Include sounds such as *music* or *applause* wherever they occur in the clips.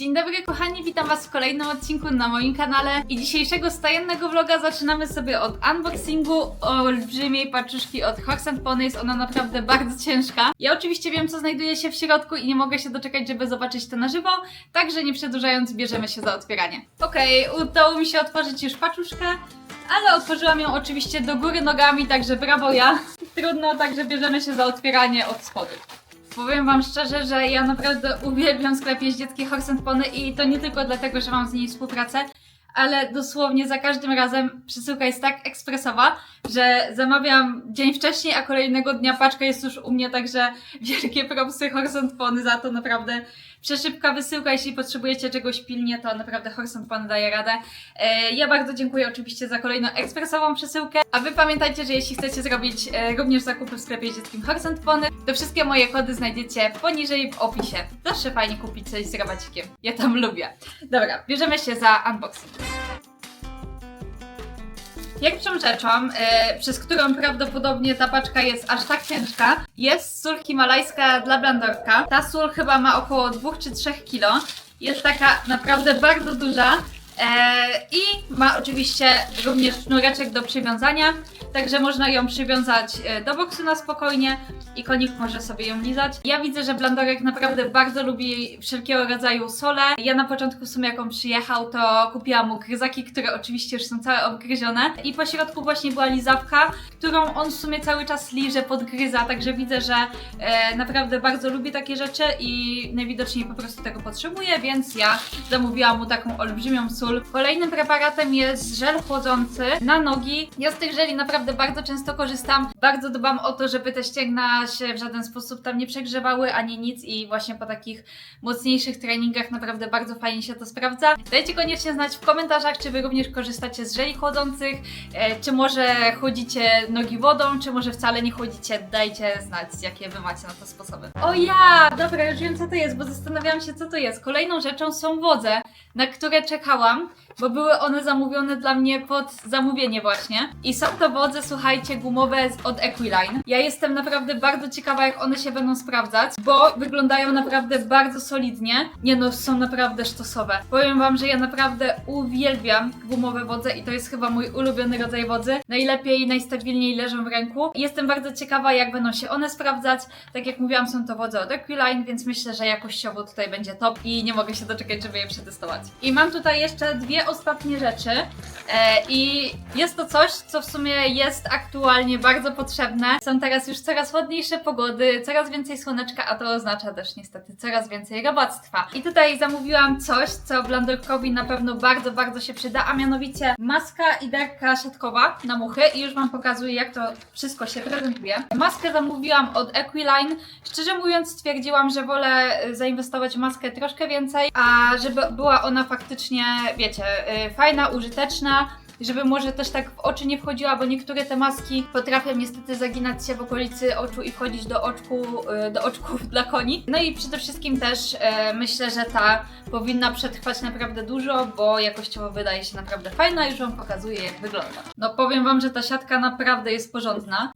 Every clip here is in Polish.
Dzień dobry kochani, witam was w kolejnym odcinku na moim kanale i dzisiejszego stajennego vloga zaczynamy sobie od unboxingu olbrzymiej paczuszki od Horse Pony, jest ona naprawdę bardzo ciężka. Ja oczywiście wiem co znajduje się w środku i nie mogę się doczekać, żeby zobaczyć to na żywo, także nie przedłużając bierzemy się za otwieranie. Okej, udało mi się otworzyć już paczuszkę, ale otworzyłam ją oczywiście do góry nogami, także brawo ja. Trudno, także bierzemy się za otwieranie od spodu. Powiem wam szczerze, że ja naprawdę uwielbiam sklep jeździecki Horse Pony i to nie tylko dlatego, że mam z niej współpracę, ale dosłownie za każdym razem przesyłka jest tak ekspresowa, że zamawiam dzień wcześniej, a kolejnego dnia paczka jest już u mnie, także wielkie propsy Horse Pony za to naprawdę. Przeszybka wysyłka, jeśli potrzebujecie czegoś pilnie, to naprawdę Horse and Pony daje radę. E, ja bardzo dziękuję oczywiście za kolejną ekspresową przesyłkę, a wy pamiętajcie, że jeśli chcecie zrobić e, również zakupy w sklepie jeździeckim Horse and Pony, to wszystkie moje kody znajdziecie poniżej w opisie. Zawsze fajnie kupić coś z rabacikiem. Ja tam lubię. Dobra, bierzemy się za unboxing. Pierwszą rzeczą, e, przez którą prawdopodobnie ta paczka jest aż tak ciężka, jest sól himalajska dla blandorka. Ta sól chyba ma około 2 czy 3 kg. Jest taka naprawdę bardzo duża. E, I ma oczywiście również sznureczek do przywiązania, także można ją przywiązać e, do boksu na spokojnie i konik może sobie ją lizać. Ja widzę, że Blandorek naprawdę bardzo lubi wszelkiego rodzaju sole. Ja na początku w sumie jak on przyjechał, to kupiłam mu gryzaki, które oczywiście już są całe obgryzione i po środku właśnie była lizawka, którą on w sumie cały czas liże, podgryza, także widzę, że e, naprawdę bardzo lubi takie rzeczy i najwidoczniej po prostu tego potrzebuje, więc ja zamówiłam mu taką olbrzymią sól. Kolejnym preparatem jest żel chłodzący na nogi. Ja z tych żeli naprawdę bardzo często korzystam. Bardzo dbam o to, żeby te ścięgna się w żaden sposób tam nie przegrzewały, ani nic i właśnie po takich mocniejszych treningach naprawdę bardzo fajnie się to sprawdza. Dajcie koniecznie znać w komentarzach, czy wy również korzystacie z żeli chłodzących, e, czy może chłodzicie nogi wodą, czy może wcale nie chłodzicie. Dajcie znać, jakie wy macie na to sposoby. O ja! Dobra, już wiem co to jest, bo zastanawiałam się co to jest. Kolejną rzeczą są wodze, na które bo były one zamówione dla mnie pod zamówienie właśnie. I są to wodze, słuchajcie, gumowe od Equiline. Ja jestem naprawdę bardzo ciekawa, jak one się będą sprawdzać, bo wyglądają naprawdę bardzo solidnie. Nie no, są naprawdę sztosowe. Powiem wam, że ja naprawdę uwielbiam gumowe wodze i to jest chyba mój ulubiony rodzaj wodzy. Najlepiej, najstabilniej leżą w ręku. Jestem bardzo ciekawa, jak będą się one sprawdzać. Tak jak mówiłam, są to wodze od Equiline, więc myślę, że jakościowo tutaj będzie top i nie mogę się doczekać, żeby je przetestować. I mam tutaj jeszcze dwie ostatnie rzeczy. E, I jest to coś, co w sumie jest aktualnie bardzo potrzebne. Są teraz już coraz ładniejsze pogody, coraz więcej słoneczka, a to oznacza też niestety coraz więcej robactwa. I tutaj zamówiłam coś, co Blandorkowi na pewno bardzo, bardzo się przyda, a mianowicie maska i derka siatkowa na muchy i już Wam pokazuję, jak to wszystko się prezentuje. Maskę zamówiłam od Equiline. Szczerze mówiąc, stwierdziłam, że wolę y, zainwestować w maskę troszkę więcej, a żeby była ona faktycznie, wiecie, y, fajna, użyteczna, żeby może też tak w oczy nie wchodziła, bo niektóre te maski potrafią niestety zaginać się w okolicy oczu i wchodzić do oczku, y, do oczków dla koni. No i przede wszystkim też e, myślę, że ta powinna przetrwać naprawdę dużo, bo jakościowo wydaje się naprawdę fajna, już Wam pokazuję jak wygląda. No powiem Wam, że ta siatka naprawdę jest porządna.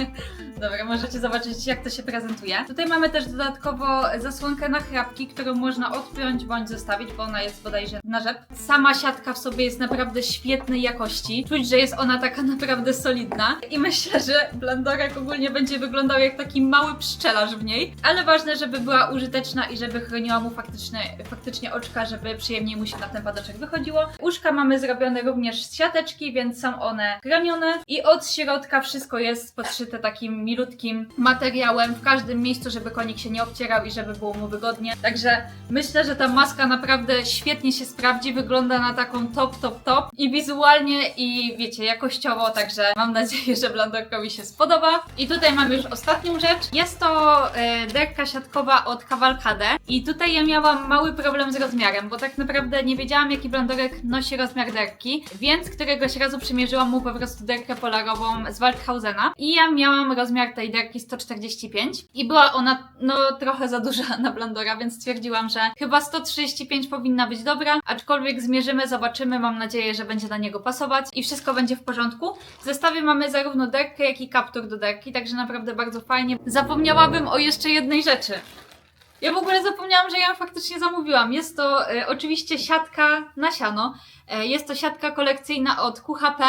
*laughs* Dobra, możecie zobaczyć jak to się prezentuje. Tutaj mamy też dodatkowo zasłonkę na chrapki, którą można odpiąć bądź zostawić, bo ona jest bodajże na rzep. Sama siatka w sobie jest naprawdę świetnej jakości. Czuć, że jest ona taka *laughs* naprawdę solidna i myślę, że Blandorek ogólnie będzie wyglądał jak taki mały pszczelarz w niej, ale ważne, żeby była użyteczna i żeby chroniła mu faktyczne, faktycznie oczka, żeby przyjemniej mu się na ten padoczek wychodziło. Uszka mamy zrobione również z siateczki, więc są one gramione i od środka wszystko jest podszyte takim milutkim materiałem w każdym miejscu, żeby konik się nie obcierał i żeby było mu wygodnie. Także myślę, że ta maska naprawdę świetnie się sprawdzi, wygląda na taką top, top, top i wizualnie i wiecie, jakościowo, także mam nadzieję, że Blandorkowi się spodoba. I tutaj mamy już ostatnią rzecz. Jest to e, derka siatkowa od Cavalcade i tutaj ja miałam mały problem z rozmiarem, bo tak naprawdę nie wiedziałam jaki Blandorek nosi rozmiar derki, więc któregoś razu przymierzyłam mu po prostu derkę polarową z Waldhausena. I ja miałam rozmiar tej derki 145 i była ona no trochę za duża *laughs* na Blandora, więc stwierdziłam, że chyba 135 powinna być dobra, aczkolwiek zmierzymy, zobaczymy, mam nadzieję, że będzie na niego pasować i wszystko będzie w porządku. W zestawie mamy zarówno derkę, jak i kaptur do derki, także naprawdę bardzo fajnie. Zapomniałabym o jeszcze jednej rzeczy. Ja w ogóle zapomniałam, że ja ją faktycznie zamówiłam. Jest to e, oczywiście siatka na siano. E, jest to siatka kolekcyjna od QHP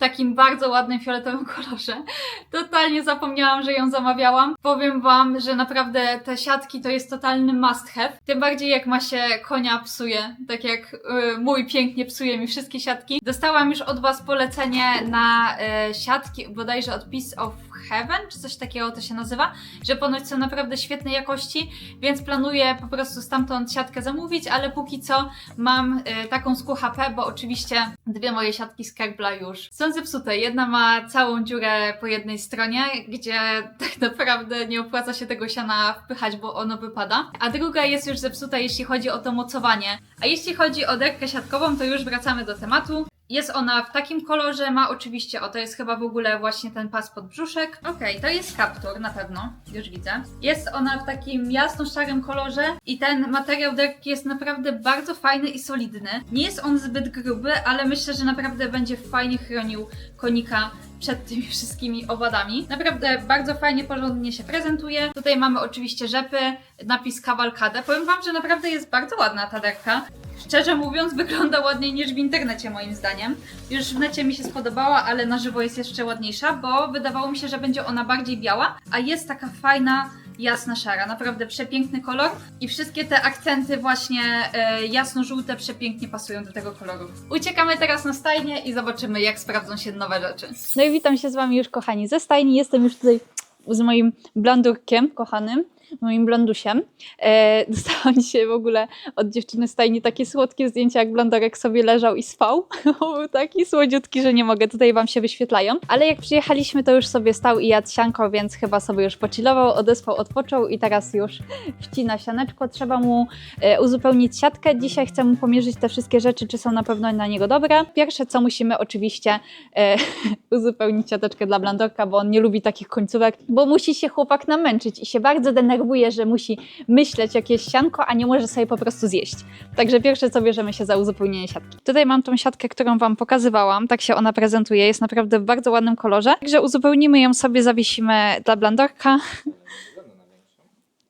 takim bardzo ładnym fioletowym *laughs* kolorze. Totalnie zapomniałam, że ją zamawiałam. Powiem Wam, że naprawdę te siatki to jest totalny must have. Tym bardziej jak ma się konia psuje, tak jak y, mój pięknie psuje mi wszystkie siatki. Dostałam już od Was polecenie na y, siatki, bodajże od Piece of Heaven, czy coś takiego to się nazywa, że ponoć są naprawdę świetnej jakości, więc planuję po prostu stamtąd siatkę zamówić, ale póki co mam y, taką z QHP, bo oczywiście dwie moje siatki z Kerbla już są zepsute. Jedna ma całą dziurę po jednej stronie, gdzie *laughs* tak naprawdę nie opłaca się tego siana wpychać, bo ono wypada, a druga jest już zepsuta, jeśli chodzi o to mocowanie. A jeśli chodzi o derkę siatkową, to już wracamy do tematu. Jest ona w takim kolorze, ma oczywiście, o to jest chyba w ogóle właśnie ten pas pod brzuszek. Okej, to jest kaptur na pewno, już widzę. Jest ona w takim jasno-szarym kolorze i ten materiał derki jest naprawdę bardzo fajny i solidny. Nie jest on zbyt gruby, ale myślę, że naprawdę będzie fajnie chronił konika przed tymi *laughs* wszystkimi owadami. Naprawdę bardzo fajnie, porządnie się prezentuje. Tutaj mamy oczywiście rzepy, napis Cavalcade. Powiem Wam, że naprawdę jest bardzo ładna ta derka. Szczerze mówiąc, wygląda ładniej niż w internecie, moim zdaniem. Już w necie mi się spodobała, ale na żywo jest jeszcze ładniejsza, bo wydawało mi się, że będzie ona bardziej biała, a jest taka fajna, jasna szara. Naprawdę przepiękny kolor i wszystkie te akcenty właśnie e, jasno-żółte przepięknie pasują do tego koloru. Uciekamy teraz na stajnię i zobaczymy, jak sprawdzą się nowe rzeczy. No i witam się z Wami już, kochani, ze stajni. Jestem już tutaj z moim blandurkiem kochanym, moim blandusiem. E, *laughs* dostałam dzisiaj w ogóle od dziewczyny stajni takie słodkie zdjęcia, jak blandurek sobie leżał i spał. *laughs* Był taki słodziutki, że nie mogę, tutaj Wam się wyświetlają. Ale jak przyjechaliśmy, to już sobie stał i jadł sianko, więc chyba sobie już pochillował, odespał, odpoczął i teraz już wcina sianeczko. Trzeba mu e, uzupełnić siatkę. Dzisiaj chcę mu pomierzyć te wszystkie rzeczy, czy są na pewno na niego dobre. Pierwsze, co musimy oczywiście e, *laughs* uzupełnić siateczkę dla blandorka, bo on nie lubi takich końcówek, bo musi się chłopak namęczyć i się bardzo denerwuje, że musi myśleć jakieś sianko, a nie może sobie po prostu zjeść. Także pierwsze co bierzemy się za uzupełnienie siatki. Tutaj mam tą siatkę, którą Wam pokazywałam, tak się ona prezentuje, jest naprawdę w bardzo ładnym kolorze. Także uzupełnimy ją sobie, zawiesimy dla blandorka.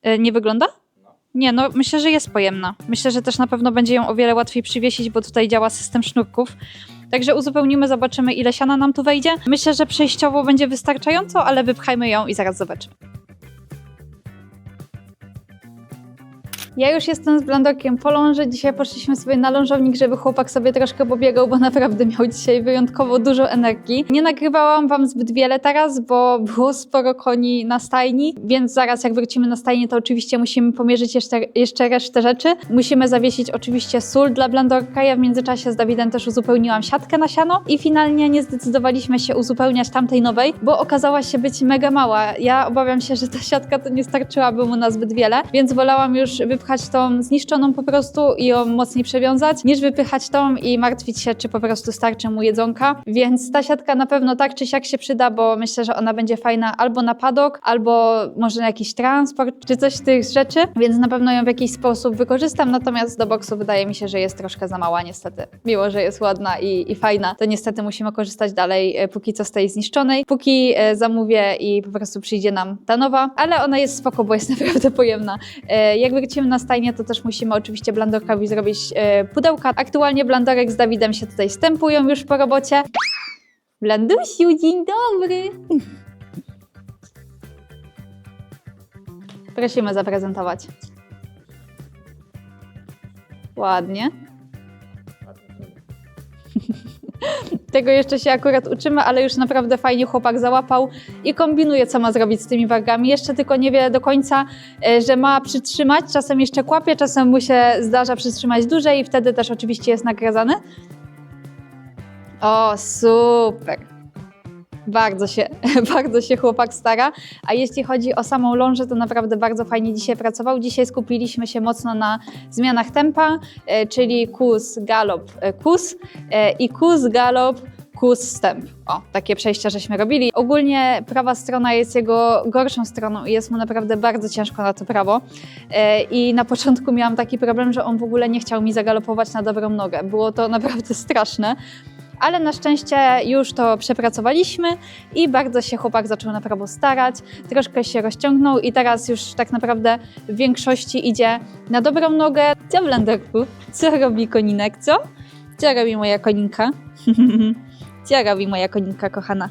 E, Nie wygląda? Nie, no myślę, że jest pojemna. Myślę, że też na pewno będzie ją o wiele łatwiej przywiesić, bo tutaj działa system sznurków. Także uzupełnimy, zobaczymy ile siana nam tu wejdzie. Myślę, że przejściowo będzie wystarczająco, ale wypchajmy ją i zaraz zobaczymy. Ja już jestem z blandorkiem po ląży. Dzisiaj poszliśmy sobie na lążownik, żeby chłopak sobie troszkę pobiegał, bo *laughs* naprawdę miał dzisiaj wyjątkowo dużo energii. Nie nagrywałam Wam zbyt wiele teraz, bo było sporo koni na stajni, więc zaraz jak wrócimy na stajnię, to oczywiście musimy pomierzyć jeszcze, jeszcze resztę rzeczy. Musimy zawiesić oczywiście sól dla blandorka. Ja w międzyczasie z Dawidem też uzupełniłam siatkę na siano i finalnie nie zdecydowaliśmy się uzupełniać tamtej nowej, bo okazała się być mega mała. Ja obawiam się, że ta siatka to nie starczyłaby mu na zbyt wiele, więc wolałam już wypchać tą zniszczoną po prostu i ją mocniej przewiązać, niż wypychać tą i martwić się, czy po prostu starczy mu jedzonka. Więc ta siatka na pewno tak czy siak się przyda, bo myślę, że ona będzie fajna albo na padok, albo może na jakiś transport, czy coś z tych rzeczy, więc na pewno ją w jakiś sposób wykorzystam, natomiast do boksu wydaje mi się, że jest troszkę za mała niestety. Miło, że jest ładna i, i fajna, to niestety musimy korzystać dalej e, póki co z tej zniszczonej, póki e, zamówię i po prostu przyjdzie nam ta nowa, ale ona jest spoko, bo jest *laughs* naprawdę pojemna. E, Jak wrócimy na stajnię, to też musimy oczywiście blandorkowi zrobić e, pudełka. Aktualnie blandorek z Dawidem się tutaj stępują już po robocie. Blandusiu, dzień dobry! Prosimy zaprezentować. Ładnie. Tego jeszcze się akurat uczymy, ale już naprawdę fajnie chłopak załapał i kombinuje, co ma zrobić z tymi wargami. Jeszcze tylko nie wie do końca, e, że ma przytrzymać. Czasem jeszcze kłapie, czasem mu się zdarza przytrzymać dłużej i wtedy też oczywiście jest nagradzany. O, super. Bardzo się, *laughs* bardzo się chłopak stara. A jeśli chodzi o samą lążę, to naprawdę bardzo fajnie dzisiaj pracował. Dzisiaj skupiliśmy się mocno na zmianach tempa, e, czyli kus, galop, e, kus e, i kus, galop, kus, stęp. O, takie przejścia żeśmy robili. Ogólnie prawa strona jest jego gorszą stroną i jest mu naprawdę bardzo ciężko na to prawo. I na początku miałam taki problem, że on w ogóle nie chciał mi zagalopować na dobrą nogę. Było to *laughs* naprawdę straszne ale na szczęście już to przepracowaliśmy i bardzo się chłopak zaczął naprawdę starać, troszkę się rozciągnął i teraz już tak naprawdę w większości idzie na dobrą nogę. Co blenderku? Co robi koninek, co? Co robi moja koninka? *laughs* Co robi moja koninka kochana?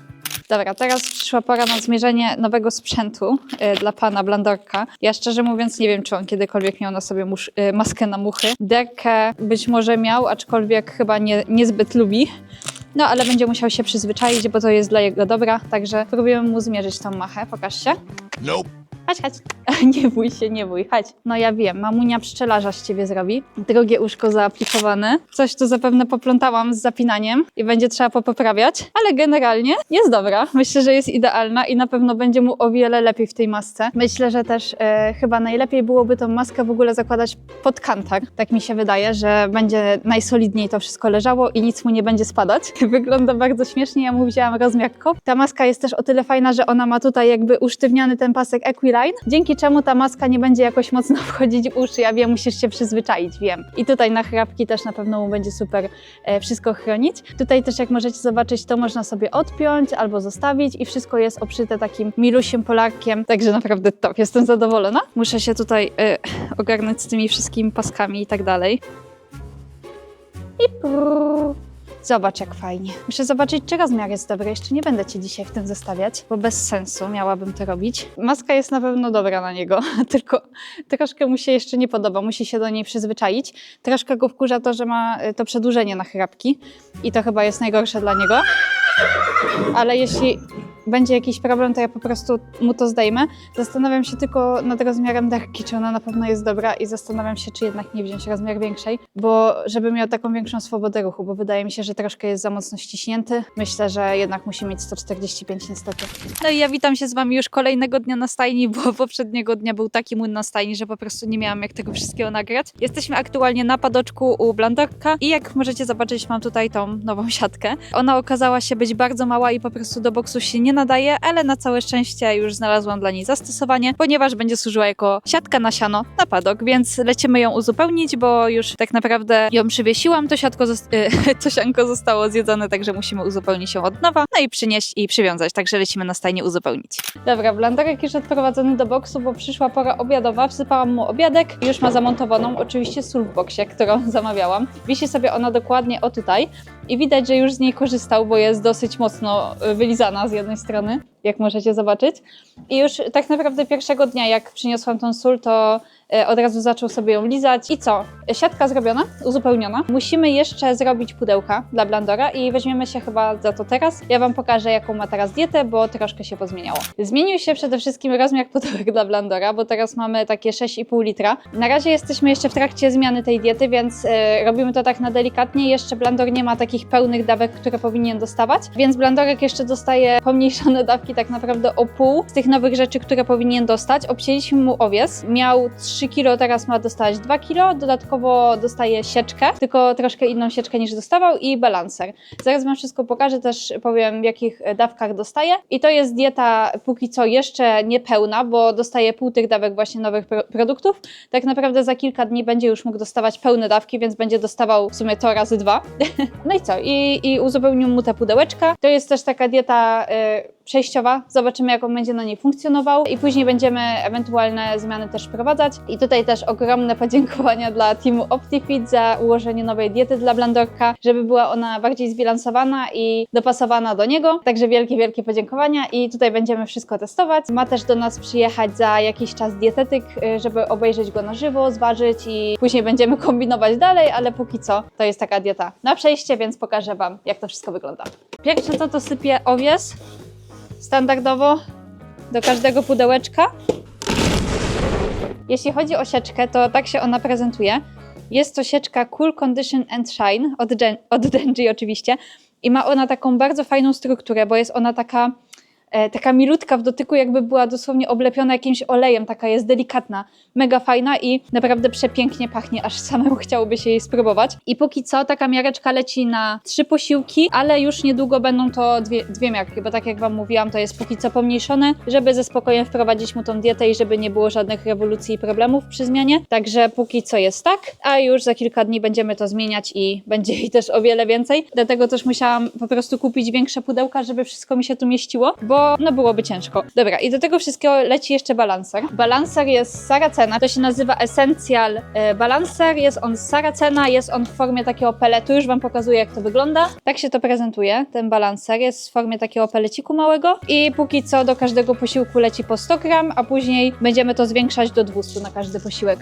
Dobra, teraz przyszła pora na zmierzenie nowego sprzętu y, dla pana Blandorka. Ja szczerze mówiąc nie wiem, czy on kiedykolwiek miał na sobie musz, y, maskę na muchy. Derkę być może miał, aczkolwiek chyba nie, niezbyt lubi. No, ale będzie musiał się przyzwyczaić, bo to jest dla jego dobra, także próbujemy mu zmierzyć tą machę. Pokaż się. Nope. Chodź, chodź. *laughs* Nie bój się, nie bój, chodź. No ja wiem, mamunia pszczelarza z ciebie zrobi. Drugie uszko zaaplikowane. Coś tu zapewne poplątałam z zapinaniem i będzie trzeba popoprawiać, ale generalnie jest dobra. Myślę, że jest idealna i na pewno będzie mu o wiele lepiej w tej masce. Myślę, że też e, chyba najlepiej byłoby tą maskę w ogóle zakładać pod kantar. Tak mi się wydaje, że będzie najsolidniej to wszystko leżało i nic mu nie będzie spadać. *laughs* Wygląda bardzo śmiesznie, ja mu wzięłam rozmiar kop. Ta maska jest też o tyle fajna, że ona ma tutaj jakby usztywniany ten pasek Dzięki czemu ta maska nie będzie jakoś mocno *laughs* wchodzić w uszy. Ja wiem, musisz się przyzwyczaić, wiem. I tutaj na chrapki też na pewno mu będzie super e, wszystko chronić. Tutaj też jak możecie zobaczyć, to można sobie odpiąć albo zostawić i wszystko jest obszyte takim milusiem polarkiem, także naprawdę top, jestem zadowolona. Muszę się tutaj e, ogarnąć z tymi wszystkimi paskami i tak dalej. I prrr. Zobacz, jak fajnie. Muszę zobaczyć, czy rozmiar jest dobry. Jeszcze nie będę Cię dzisiaj w tym zostawiać, bo bez sensu miałabym to robić. Maska jest na pewno dobra na niego, *laughs* tylko troszkę mu się jeszcze nie podoba. Musi się do niej przyzwyczaić. Troszkę go wkurza to, że ma y, to przedłużenie na chrapki i to chyba jest najgorsze dla niego. Ale jeśli będzie jakiś problem, to ja po prostu mu to zdejmę. Zastanawiam się tylko nad rozmiarem derki, czy ona na pewno jest dobra i zastanawiam się, czy jednak nie wziąć rozmiar większej, bo żeby miał taką większą swobodę ruchu, bo wydaje mi się, że troszkę jest za mocno ściśnięty. Myślę, że jednak musi mieć 145 niestety. No i ja witam się z Wami już kolejnego dnia na stajni, bo *laughs* poprzedniego dnia był taki młyn na stajni, że po prostu nie miałam jak tego wszystkiego nagrać. Jesteśmy aktualnie na padoczku u Blandorka i jak możecie zobaczyć, mam tutaj tą nową siatkę. Ona okazała się być bardzo mała i po prostu do boksu się nie nadaje, ale na całe szczęście już znalazłam dla niej zastosowanie, ponieważ będzie służyła jako siatka na siano na padok, więc lecimy ją uzupełnić, bo już tak naprawdę ją przywiesiłam, to siatko, *laughs* to sianko zostało zjedzone, także musimy uzupełnić ją od nowa, no i przynieść i przywiązać, także lecimy na stajnie uzupełnić. Dobra, blandarek już odprowadzony do boksu, bo przyszła pora obiadowa, wsypałam mu obiadek już ma zamontowaną oczywiście sól w boksie, którą *laughs* zamawiałam. Wisi sobie ona dokładnie o tutaj i widać, że już z niej korzystał, bo jest dosyć mocno y, wylizana z jednej strony, jak możecie zobaczyć. I już tak naprawdę pierwszego dnia, jak przyniosłam tą sól, to od razu zaczął sobie ją lizać. I co? Siatka zrobiona, uzupełniona. Musimy jeszcze zrobić pudełka dla Blandora i weźmiemy się chyba za to teraz. Ja Wam pokażę, jaką ma teraz dietę, bo troszkę się pozmieniało. Zmienił się przede wszystkim rozmiar *laughs* pudełek dla Blandora, bo teraz mamy takie 6,5 litra. Na razie jesteśmy jeszcze w trakcie zmiany tej diety, więc y, robimy to tak na delikatnie. Jeszcze Blandor nie ma takich pełnych dawek, które powinien dostawać, więc Blandorek jeszcze dostaje pomniejszone dawki tak naprawdę o pół z tych nowych rzeczy, które powinien dostać. Obcięliśmy mu owies. Miał 3 kg, teraz ma dostać 2 kg. Dodatkowo dostaje sieczkę, tylko troszkę inną sieczkę niż dostawał i balancer. Zaraz Wam wszystko pokażę, też powiem w jakich e, dawkach dostaje. I to jest dieta póki co jeszcze niepełna, bo dostaje pół tych dawek właśnie nowych pro produktów. Tak naprawdę za kilka dni będzie już mógł dostawać pełne dawki, więc będzie dostawał w sumie to razy dwa. *laughs* no i co? I, i uzupełnił mu te pudełeczka. To jest też taka dieta y, przejściowa. Zobaczymy, jak on będzie na niej funkcjonował i później będziemy ewentualne zmiany też wprowadzać. I tutaj też ogromne podziękowania dla teamu OptiFit za ułożenie nowej diety dla Blandorka, żeby była ona bardziej zbilansowana i dopasowana do niego. Także wielkie, wielkie podziękowania i tutaj będziemy wszystko testować. Ma też do nas przyjechać za jakiś czas dietetyk, y, żeby obejrzeć go na żywo, zważyć i później będziemy kombinować dalej, ale póki co to jest taka dieta na przejście, więc pokażę Wam, jak to wszystko wygląda. Pierwsze to to sypię owies standardowo do każdego pudełeczka. Jeśli chodzi o sieczkę, to tak się ona prezentuje. Jest to sieczka Cool Condition and Shine od, Gen- od Denji oczywiście i ma ona taką bardzo fajną strukturę, bo jest ona taka taka milutka w dotyku, jakby była dosłownie oblepiona jakimś olejem, taka jest delikatna, mega fajna i naprawdę przepięknie pachnie, aż samemu *laughs* chciałoby się jej spróbować. I póki co taka miareczka leci na trzy posiłki, ale już niedługo będą to dwie, dwie miarki, bo tak jak Wam mówiłam, to jest póki co pomniejszone, żeby ze spokojem wprowadzić mu tą dietę i żeby nie było żadnych rewolucji i problemów przy zmianie. Także póki co jest tak, a już za kilka dni będziemy to zmieniać i będzie jej też o wiele więcej. Dlatego też musiałam po prostu kupić większe pudełka, żeby wszystko mi się tu mieściło, bo no byłoby ciężko. Dobra, i do tego wszystkiego leci jeszcze balancer. Balancer jest Saracena, to się nazywa Essential e, Balancer, jest on z Saracena, jest on w formie takiego peletu, już Wam pokazuję jak to wygląda. Tak się to prezentuje, ten balancer jest w formie takiego peleciku małego i póki co do każdego posiłku leci po 100 gram, a później będziemy to zwiększać do 200 na każdy posiłek.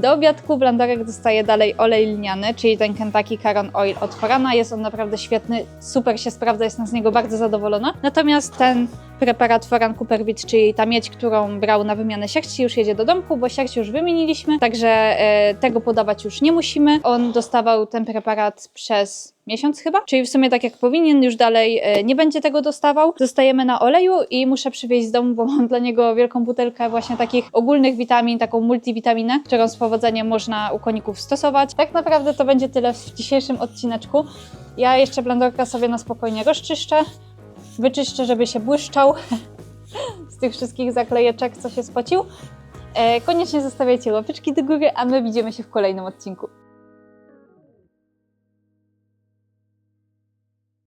Do obiadku blandorek dostaje dalej olej lniany, czyli ten Kentucky Caron Oil od Forana. Jest on naprawdę świetny, super się sprawdza, jestem z niego bardzo zadowolona. Natomiast ten preparat Foran Cooperwit, czyli ta miedź, którą brał na wymianę sierści, już jedzie do domku, bo sierść już wymieniliśmy, także e, tego podawać już nie musimy. On dostawał ten preparat przez miesiąc chyba, czyli w sumie tak jak powinien, już dalej e, nie będzie tego dostawał. Zostajemy na oleju i muszę przywieźć z domu, bo mam dla niego wielką butelkę właśnie takich ogólnych witamin, taką multivitaminę, którą z powodzeniem można u koników stosować. Tak naprawdę to będzie tyle w dzisiejszym odcineczku. Ja jeszcze blandorka sobie na spokojnie rozczyszczę, wyczyszczę, żeby się błyszczał *laughs* z tych wszystkich zaklejeczek, co się spocił. E, koniecznie zostawiajcie łapeczki do góry, a my widzimy się w kolejnym odcinku.